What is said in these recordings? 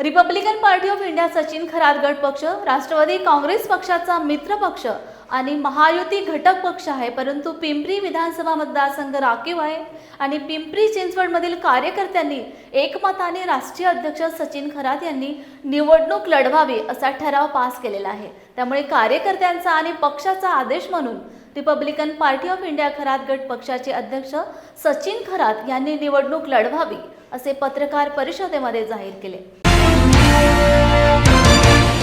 Republican Party of India Sachin Kharat पक्ष राष्ट्रवादी काँग्रेस पक्षाचा मित्र पक्ष आणि महायुती घटक पक्ष आहे परंतु पिंपरी विधानसभा मतदारसंघ राखीव आहे आणि पिंपरी चिंचवडमधील कार्यकर्त्यांनी एकमताने राष्ट्रीय अध्यक्ष सचिन खरात यांनी निवडणूक लढवावी असा ठराव पास केलेला आहे. त्यामुळे कार्यकर्त्यांचा आणि पक्षाचा आदेश म्हणून Republican Party of India Kharat गट पक्षाचे अध्यक्ष सचिन खरात यांनी निवडणूक लढवावी असे पत्रकार परिषदेमध्ये जाहीर केले.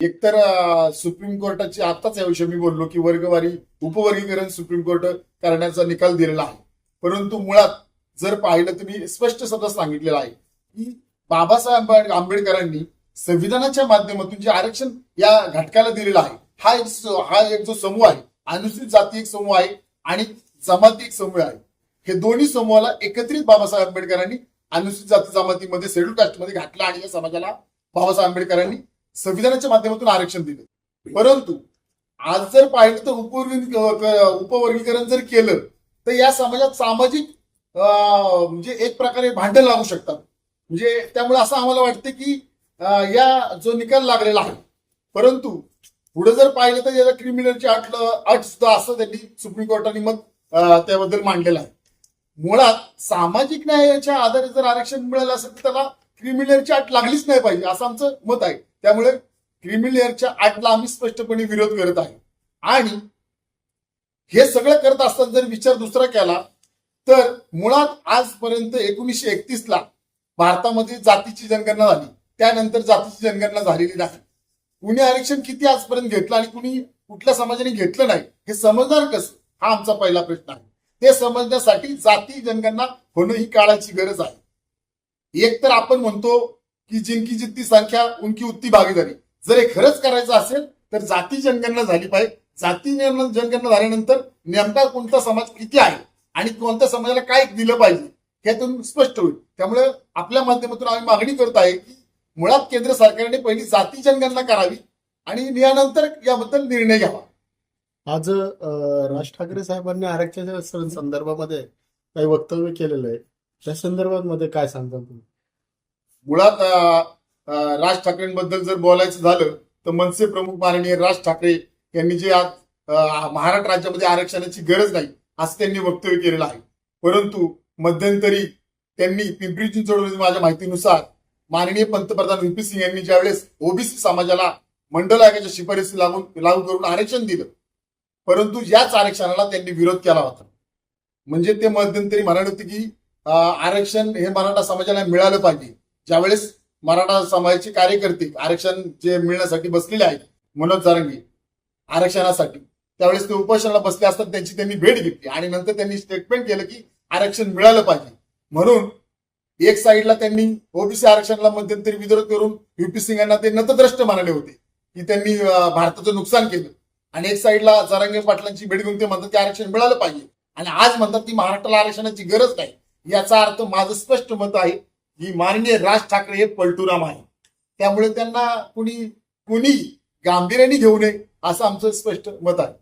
एकतर सुप्रीम कोर्टाची आताच याविषयी मी बोललो की वर्गवारी उपवर्गीकरण सुप्रीम कोर्ट करण्याचा निकाल दिलेला आहे. परंतु मुळात जर पाहिलं तर मी स्पष्ट शब्दात सांगितलेलं आहे की बाबासाहेब आंबेडकरांनी संविधानाच्या माध्यमातून जे आरक्षण या घटकाला दिलेलं आहे हा एक हा एक जो समूह आहे अनुसूचित जाती एक समूह आहे आणि जमाती एक समूह आहे. हे दोन्ही समूहाला एकत्रित बाबासाहेब आंबेडकरांनी अनुसूचित जाती जमातीमध्ये शेड्यूल कास्टमध्ये घातलं आणि या समाजाला बाबासाहेब आंबेडकरांनी संविधानाच्या माध्यमातून आरक्षण दिलं. परंतु आज जर पाहिलं तर उपवर्गी उपवर्गीकरण जर केलं तर या समाजात सामाजिक म्हणजे एक प्रकारे भांडण लागू शकतात. म्हणजे त्यामुळे असं आम्हाला वाटतं की या जो निकाल लागलेला आहे परंतु पुढे जर पाहिलं तर याला क्रिमिनलची अट अट सुद्धा असं त्यांनी सुप्रीम कोर्टाने मग त्याबद्दल मांडलेलं आहे. मुळात सामाजिक न्यायाच्या आधारे जर आरक्षण मिळालं असेल तर त्याला क्रिमिनलची आट लागलीच नाही पाहिजे असं आमचं मत आहे. त्यामुळे क्रिमिनलच्या आटला आम्ही स्पष्टपणे विरोध करत आहे. आणि हे सगळं करत असताना जर विचार दुसरा केला तर मुळात आजपर्यंत एकोणीसशे एकतीस ला भारतामध्ये जातीची जनगणना झाली. त्यानंतर जातीची जनगणना झालेली नाही. कुणी आरक्षण किती आजपर्यंत घेतलं आणि कुणी कुठल्या समाजाने घेतलं नाही हे समजणार कसं? हा आमचा पहिला प्रश्न आहे. ते समजण्यासाठी जाती जनगणना होणं ही काळाची गरज आहे. एक तर आपण म्हणतो की जिंकी जितकी संख्या उनकी उत्ती भागीदारी जर हे खरंच करायचं असेल तर जाती जनगणना झाली पाहिजे. जाती जन- जनगणना झाल्यानंतर नेमका कोणता समाज किती आहे? आणि कोणत्या समाजाला काय दिलं पाहिजे? ह्यातून स्पष्ट होईल. त्यामुळे आपल्या माध्यमातून आम्ही मागणी करत आहे की मुळात केंद्र सरकारने पहिली जाती जनगणना करावी आणि यानंतर याबद्दल निर्णय घ्यावा. आज राज ठाकरे साहेबांनी आरक्षणाच्या संदर्भामध्ये काही वक्तव्य केलेलं आहे. त्या संदर्भात मध्ये काय सांगता तुम्ही? मुळात राज ठाकरेंबद्दल जर बोलायचं झालं तर मनसे प्रमुख माननीय राज ठाकरे यांनी जे आज महाराष्ट्र राज्यामध्ये आरक्षणाची गरज नाही असं त्यांनी वक्तव्य केलेलं आहे. परंतु मध्यंतरी त्यांनी पिंपरी चिंचवड माझ्या माहितीनुसार माननीय पंतप्रधान व्ही. सिंग यांनी ज्यावेळेस ओबीसी समाजाला मंडल आयोगाच्या शिफारसी लागून लागू करून आरक्षण दिलं परंतु याच आरक्षणाला त्यांनी विरोध केला होता. म्हणजे ते मध्यंतरी म्हणाले होते की आरक्षण हे मराठा समाजाला मिळालं पाहिजे. ज्यावेळेस मराठा समाजाचे कार्यकर्ते आरक्षण जे मिळण्यासाठी बसलेले आहेत मनोज जारंगी आरक्षणासाठी त्यावेळेस ते उपोषणाला बसले असतात त्यांची त्यांनी भेट घेतली आणि नंतर त्यांनी स्टेटमेंट केलं की आरक्षण मिळालं पाहिजे. म्हणून एक साईडला त्यांनी ओबीसी आरक्षणाला मध्यंतरी विरोध करून युपी सिंग यांना ते नतद्रष्ट मानले होते की त्यांनी भारताचं नुकसान केलं. आणि एक साईडला जारांगे पाटलांची भेट घेऊन ते म्हणतात की आरक्षण मिळालं पाहिजे. आणि आज म्हणतात की महाराष्ट्राला आरक्षणाची गरज नाही. याचा अर्थ माझं स्पष्ट मत आहे की माननीय राज ठाकरे हे पलटुराम आहे. त्यामुळे त्यांना कुणी कुणी गांभीर्याने घेऊ नये असं आमचं स्पष्ट मत आहे.